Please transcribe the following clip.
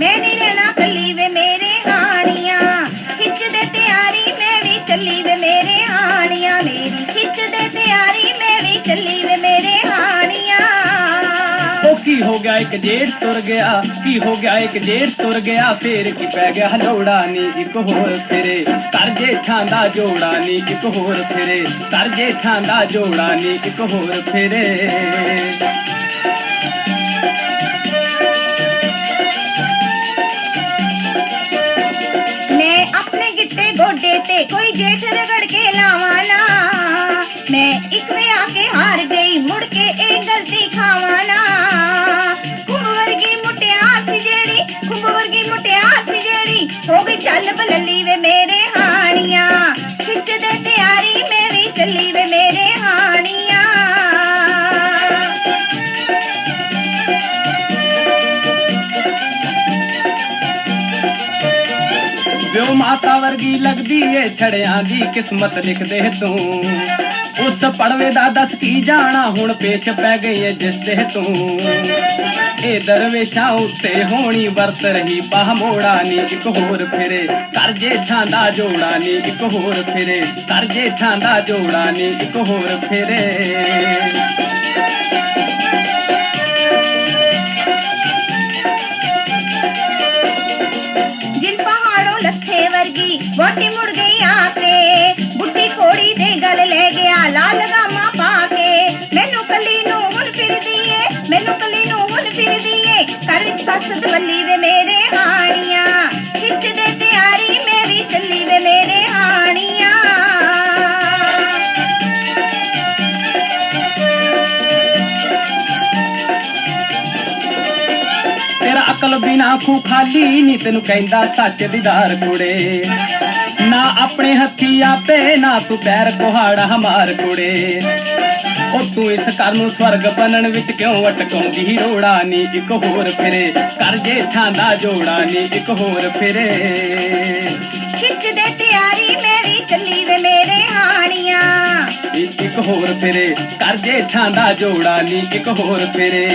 ਮੈਂ ਨਹੀਂ ਰਹਿਣਾ ਕੱਲੀ ਵੇ ਮੇਰੇ ਹਾਣੀਆਂ। ਖਿੱਚਦੇ ਤਿਆਰੀ ਮੈਂ ਵੀ ਚੱਲੀ ਵੇ ਮੇਰੇ ਹਾਣੀਆਂ। ਮੇਰੀ ਖਿੱਚਦੇ ਤਿਆਰੀ ਮੈਂ ਵੀ ਚੱਲੀ ਵੇ ਮੇਰੇ ਹਾਣੀਆਂ। ਉਹ ਕੀ ਹੋ ਗਿਆ? ਇੱਕ ਜੇਠ ਤੁਰ ਗਿਆ। ਕੀ ਹੋ ਗਿਆ? ਇੱਕ ਜੇਠ ਤੁਰ ਗਿਆ। ਫੇਰ ਕੀ ਪੈ ਗਿਆ? ਹਲੋੜਾ ਨੀ ਇੱਕ ਹੋਰ ਫਿਰੇ ਕਰ ਜੇਠਾਂ ਦਾ ਜੋੜਾ ਨੀ ਇੱਕ ਹੋਰ ਫਿਰੇ ਕਰ ਜੇਠਾਂ ਦਾ ਜੋੜਾ ਨੀ ਇੱਕ ਹੋਰ ਫਿਰੇ ਤੇ ਕੋਈ ਜੇਠ ਰਗੜ ਕੇ ਲਾਵਾਂ ਨਾ। ਮੈਂ ਇੱਕ ਵੇ ਆ ਕੇ ਹਾਰ ਗਈ, ਮੁੜ ਕੇ ਇਹ ਗਲਤੀ ਖਾਵਾਂ ਨਾ। ਖੁੰਬ ਵਰਗੀ ਮੁਟਿਆਰ ਸੀ ਜਿਹੜੀ ਖੁੰਬ ਵਰਗੀ ਮੁਟਿਆਰ ਸੀ ਜਿਹੜੀ, ਹੋ ਗਈ ਚੱਲ ਬਲੱਲੀ ਵੇ ਮੇਰੇ ਮਾਤਾ ਵਰਗੀ ਲੱਗਦੀ ਏ, ਛੜਿਆਂ ਦੀ ਕਿਸਮਤ ਲਿਖਦੇ ਤੂੰ। ਉਸ ਪੜਵੇ ਦਾ ਦੱਸ ਕੀ ਜਾਣਾ, ਹੁਣ ਪੇਸ਼ ਪੈ ਗਈ ਏ ਜਿਸ ਤੇ ਤੂੰ। ਇਹ ਦਰਵੇਸ਼ਾਂ ਉੱਤੇ ਹੋਣੀ ਵਰਤ ਰਹੀ, ਬਾਹ ਮੋੜਾ ਨੀ ਇੱਕ ਹੋਰ ਫਿਰੇ। ਕਰ ਜੇਠਾਂ ਦਾ ਜੋੜਾ ਨੀ ਇੱਕ ਹੋਰ ਫਿਰੇ। ਕਰ ਜੇਠਾਂ ਦਾ ਜੋੜਾ ਨੀ ਇੱਕ ਹੋਰ ਫਿਰੇ। ਸੱਸ ਦਵੱਲੀ ਵੇ ਮੇਰੇ ਹਾਣੀਆਂ। ਖਿੱਚਦੇ ਤਿਆਰੀ ਮੈਂ ਵੀ ਚੱਲੀ ਵੇ ਮੇਰੇ ਹਾਣੀਆਂ। ਤੇਰਾ ਅਕਲ ਬਿਨਾ ਖੂ ਖਾਲੀ ਨੀ ਤੈਨੂੰ ਕਹਿੰਦਾ ਸੱਚ ਦੀਦਾਰ ਕੁੜੇ। ਨਾ ਆਪਣੇ ਹੱਥੀ ਆਪੇ, ਨਾ ਤੂੰ ਪੈਰ ਕੁਹਾੜਾ ਹਮਾਰ ਕੁੜੇ। ਉਹ ਤੂੰ ਇਸ ਘਰ ਨੂੰ ਸਵਰਗ ਬਣਨ ਵਿੱਚ ਕਿਉਂ ਅਟਕਾਉਂਦੀ? ਰੋੜਾ ਨੀ ਇੱਕ ਹੋਰ ਫਿਰੇ। ਕਰ ਜੇਠਾਂ ਦਾ ਜੋੜਾ ਨੀ ਇੱਕ ਹੋਰ ਫਿਰੇ। ਖਿੱਚਦੇ ਤਿਆਰੀ ਮੈਂ ਵੀ ਚੱਲੀ ਵੇ ਮੇਰੇ ਹਾਣੀਆਂ। ਇੱਕ ਇੱਕ ਹੋਰ ਫਿਰੇ। ਕਰ ਜੇਠਾਂ ਦਾ ਜੋੜਾ ਨੀ ਇੱਕ ਹੋਰ ਫਿਰੇ।